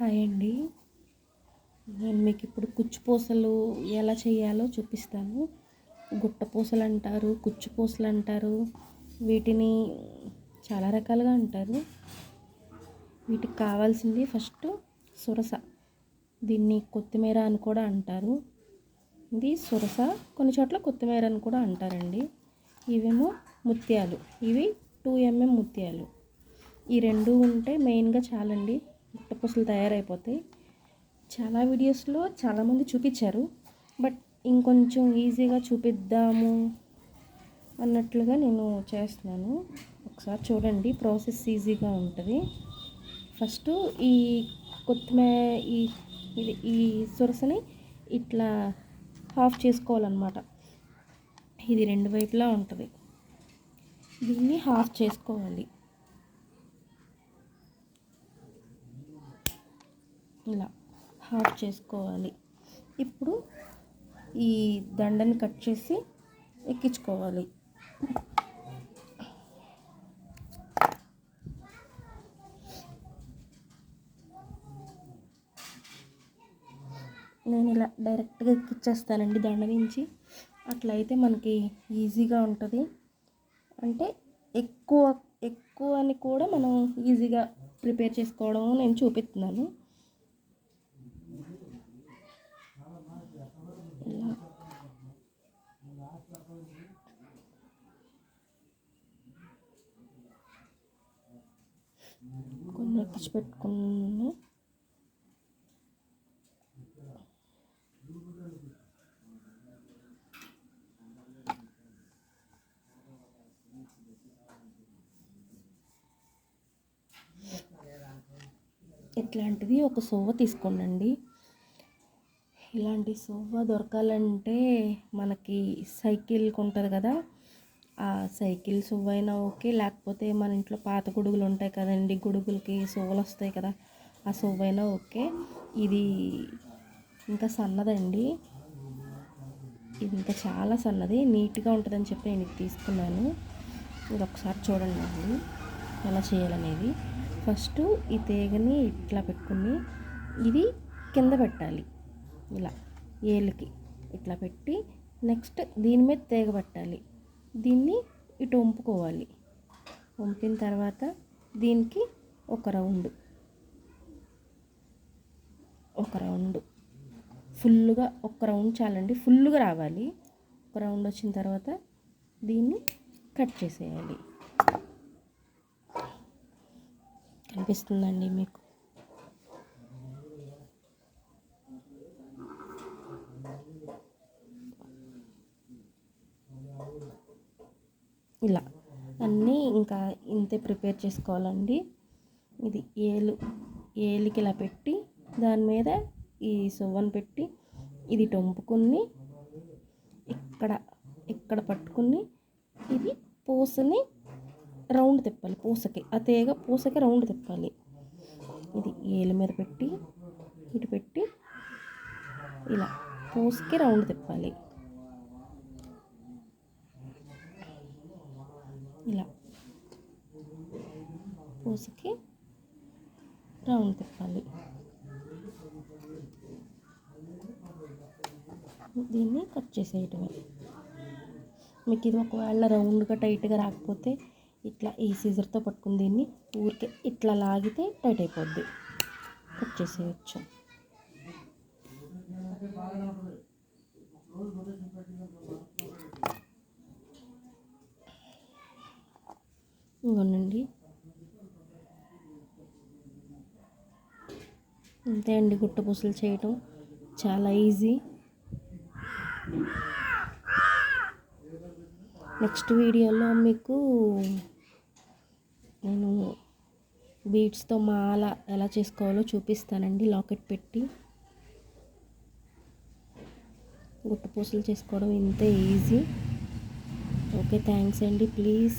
Hi అండి నేను మీకు ఇప్పుడు కుచ్చుపూసలు ఎలా చేయాలో చూపిస్తాను. గుట్టపూసలు అంటారు కుచ్చుపూసలు అంటారు వీటిని చాలా రకాలుగా అంటారు. వీటికి కావాల్సింది ఫస్ట్ సురస. దీన్ని కొత్తిమీర అని కూడా అంటారు. ఇది సురస కొన్ని చోట్ల కొత్తిమీర అని కూడా అంటారండి. ఇవేమో ముత్యాలు. ఇవి టూ ఎంఎం ముత్యాలు. ఈ రెండు ఉంటే మెయిన్గా చాలండి. గుట్టపూసలు తయారైపోతాయి. చాలా వీడియోస్లో చాలామంది చూపించారు. బట్ ఇంకొంచెం ఈజీగా చూపిద్దాము అన్నట్లుగా నేను చేస్తున్నాను. ఒకసారి చూడండి ప్రాసెస్ ఈజీగా ఉంటుంది. ఫస్ట్ ఈ కొత్తిమీర ఈ ఇది ఈ సొరసని ఇట్లా హాఫ్ చేసుకోవాలన్నమాట. ఇది రెండు వైపులా ఉంటుంది. దీన్ని హాఫ్ చేసుకోవాలి. ఇలా హాఫ్ చేసుకోవాలి. ఇప్పుడు ఈ దండని కట్ చేసి ఎక్కించుకోవాలి. నేను ఇలా డైరెక్ట్గా ఎక్కిచ్చేస్తానండి దండ నుంచి. అట్లయితే మనకి ఈజీగా ఉంటుంది. అంటే ఎక్కువ ఎక్కువ అని కూడా మనం ఈజీగా ప్రిపేర్ చేసుకోవడం నేను చూపిస్తున్నాను. కొన్ని ఎక్కించి పెట్టుకున్నాను ఇట్లాంటిది ఒక సువ్వ తీసుకోండి ఇలాంటి సువ్వ దొరకాలంటే మనకి సైకిల్కి ఉంటుంది కదా. ఆ సైకిల్ సువ్వ అయినా ఓకే లేకపోతే మన ఇంట్లో పాత గొడుగులు ఉంటాయి కదండి గొడుగులకి సువ్వలు వస్తాయి కదా ఆ సువ్వ అయినా ఓకే. ఇది ఇంకా సన్నదండి. ఇది ఇంకా చాలా సన్నది నీట్గా ఉంటుందని చెప్పి నేను ఇది తీసుకున్నాను. ఇది ఒకసారి చూడండి అండి ఎలా చేయాలనేది. ఫస్ట్ ఈ తీగని ఇట్లా పెట్టుకుని ఇది కింద పెట్టాలి. ఇలా ఏళ్ళకి ఇట్లా పెట్టి నెక్స్ట్ దీని మీద తీగ పెట్టాలి. దీన్ని ఇటు వంపుకోవాలి. వంపిన తర్వాత దీనికి ఒక రౌండ్. ఒక రౌండ్. ఫుల్గా ఒక రౌండ్ చాలండి. ఫుల్గా రావాలి. ఒక రౌండ్ వచ్చిన తర్వాత దీన్ని కట్ చేసేయాలి. కనిపిస్తుందండి మీకు? ఇలా. అన్నీ ఇంకా ఇంతే ప్రిపేర్ చేసుకోవాలండి. ఇది ఏలు ఏలికి ఇలా పెట్టి దాని మీద ఈ సువ్వను పెట్టి ఇది టొంపుకుని ఇక్కడ ఇక్కడ పట్టుకుని ఇది పూసని రౌండ్ తిప్పాలి పూసకి. ఆ తీగ పూసకి రౌండ్ తిప్పాలి. ఇది ఏలు మీద పెట్టి ఇటు పెట్టి ఇలా పూసకి రౌండ్ తిప్పాలి. ఇలా పూసకి రౌండ్ తిప్పాలి. దీన్ని కట్ చేసేయటమే. మీకు ఇది ఒకవేళ రౌండ్గా టైట్గా రాకపోతే ఇట్లా ఈ సీజర్తో పట్టుకుని దీన్ని ఊరికే ఇట్లా లాగితే టైట్ అయిపోద్ది. కట్ చేసేయచ్చు. ఇంకోనండి అంతే అండి గుట్ట పూసలు చేయటం. చాలా ఈజీ. నెక్స్ట్ వీడియోలో మీకు నేను బీడ్స్తో మాల ఎలా చేసుకోవాలో చూపిస్తానండి. లాకెట్ పెట్టి. గుట్ట పూసలు చేసుకోవడం ఇంతే ఈజీ. ఓకే థ్యాంక్స్ అండి. Please